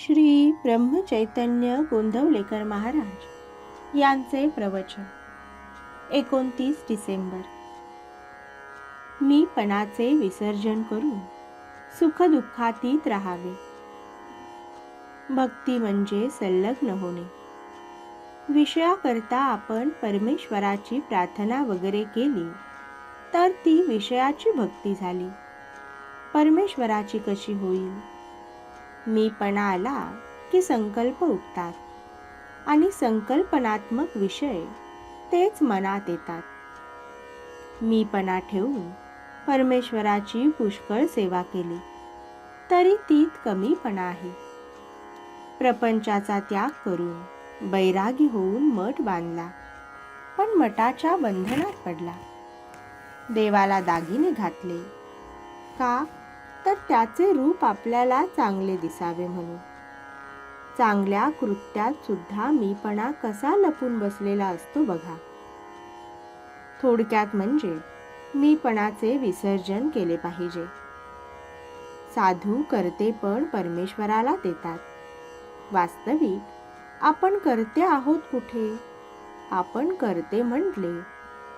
श्री ब्रह्मचैतन्य गोंधवलेकर महाराज यांचे प्रवचन. एकोणतीस डिसेंबर. मी पणाचे विसर्जन करून सुखदुःखातीत राहावे. भक्ती म्हणजे संलग्न होणे. विषयाकरता आपण परमेश्वराची प्रार्थना वगैरे केली तर ती विषयाची भक्ती झाली. परमेश्वराची कशी होईल? मीपणा आला की संकल्प उठतात. आणि संकल्पनात्मक विषय तेच मनात येतात. मीपणा ठेवून परमेश्वराची पुष्कळ सेवा केली. तरी तीत कमीपणा आहे. प्रपंचाचा त्याग करून बैरागी होऊन मठ बांधला. पण मठाच्या बंधनात पडला. देवाला दागिने घातले. का? तर त्याचे रूप आपल्याला चांगले दिसावे म्हणून. चांगल्या कृत्यात सुद्धा मीपणा कसा लपून बसलेला असतो बघा. थोडक्यात म्हणजे मीपणाचे विसर्जन केले पाहिजे. साधू करते पण परमेश्वराला देतात. वास्तविक आपण करते आहोत कुठे? आपण करते म्हटले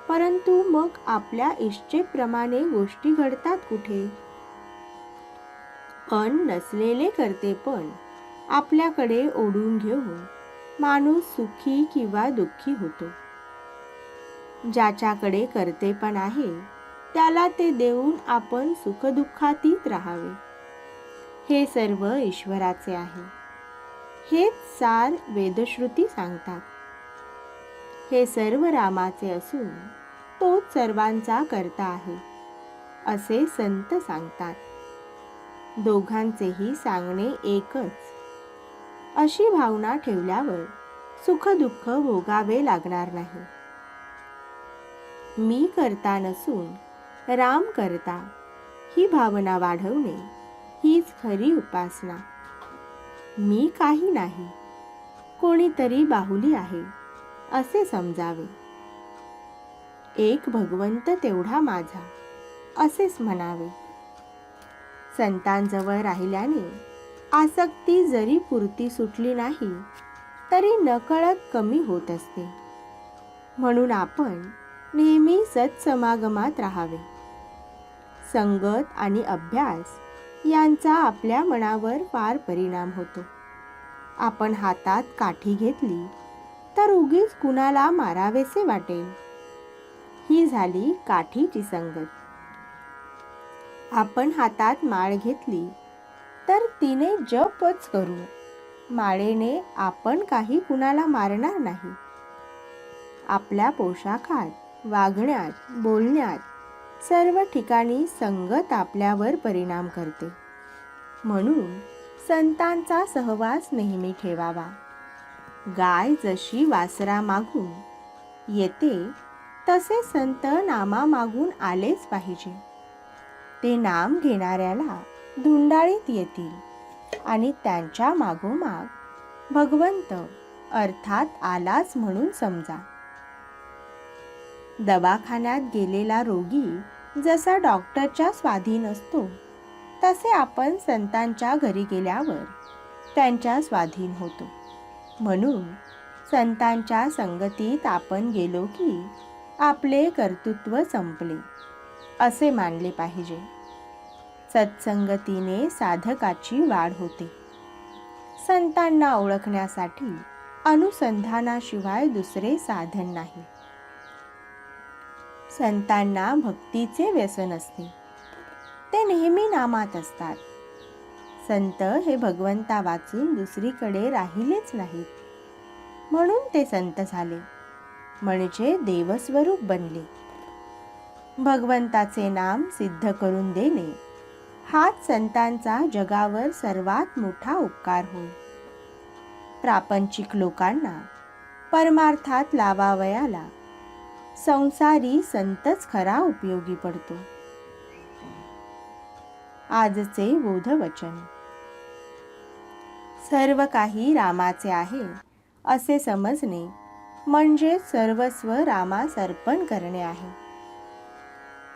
परंतु मग आपल्या इच्छेप्रमाणे गोष्टी घडतात कुठे? पण नसलेले करते पण. आपल्याकडे ओढून घेऊन माणूस सुखी किंवा दुःखी होतो. ज्याच्याकडे करते पण आहे त्याला ते देऊन आपण सुखदुःखातीत राहावे. हे सर्व ईश्वराचे आहे. हेच सार वेदश्रुती सांगतात. हे सर्व रामाचे असून तोच सर्वांचा करता आहे असे संत सांगतात. दोघांचेही सांगणे एकच. अशी भावना ठेवल्यावर सुखदुःख भोगावे लागणार नाही. मी करता नसून राम करता ही भावना वाढवणे हीच खरी उपासना. मी काही नाही कोणीतरी बाहुली आहे असे समजावे. एक भगवंत तेवढा माझा असेच म्हणावे. संतांजवळ राहिल्याने आसक्ती जरी पुरती सुटली नाही तरी नकळत कमी होत असते. म्हणून आपण नेहमी सत्समागमात राहावे. संगत आणि अभ्यास यांचा आपल्या मनावर फार परिणाम होतो. आपण हातात काठी घेतली तर उगीच कुणाला मारावेसे वाटेल. ही झाली काठीची संगत. आपण हातात माळ घेतली. तर तिने जपच करू. माळेने आपण काही कुणाला मारणार नाही. आपल्या पोशाखात वागण्यात बोलण्यात सर्व ठिकाणी संगत आपल्यावर परिणाम करते. म्हणून संतांचा सहवास नेहमी ठेवावा. गाय जशी वासरा मागून येते तसे संत नामा मागून आलेच पाहिजे. ते नाम घेणाऱ्याला धुंडाळीत येतील आणि त्यांच्या मागोमाग भगवंत अर्थात आलाच म्हणून समजा. दवाखान्यात गेलेला रोगी जसा डॉक्टरच्या स्वाधीन असतो तसे आपण संतांच्या घरी गेल्यावर त्यांच्या स्वाधीन होतो. म्हणून संतांच्या संगतीत आपण गेलो की आपले कर्तृत्व संपले. असे मानले पाहिजे. सत्संगतीने साधकाची वाढ होते. संतांना ओळखण्यासाठी अनुसंधानाशिवाय दुसरे साधन नाही. संतांना भक्तीचे व्यसन असते. ते नेहमी नामात असतात. संत हे भगवंता वाचून दुसरीकडे राहिलेच नाहीत. म्हणून ते संत झाले. म्हणजे देवस्वरूप बनले. भगवंताचे नाम सिद्ध करून देणे. हाच संतांचा जगावर सर्वात मोठा उपकार होय. प्रापंचिक लोकांना परमार्थात लावावयाला संसारी संतच खरा उपयोगी पडतो. आजचे बोधवचन. सर्व काही रामाचे आहे असे समजणे म्हणजे सर्वस्व रामास अर्पण करणे आहे.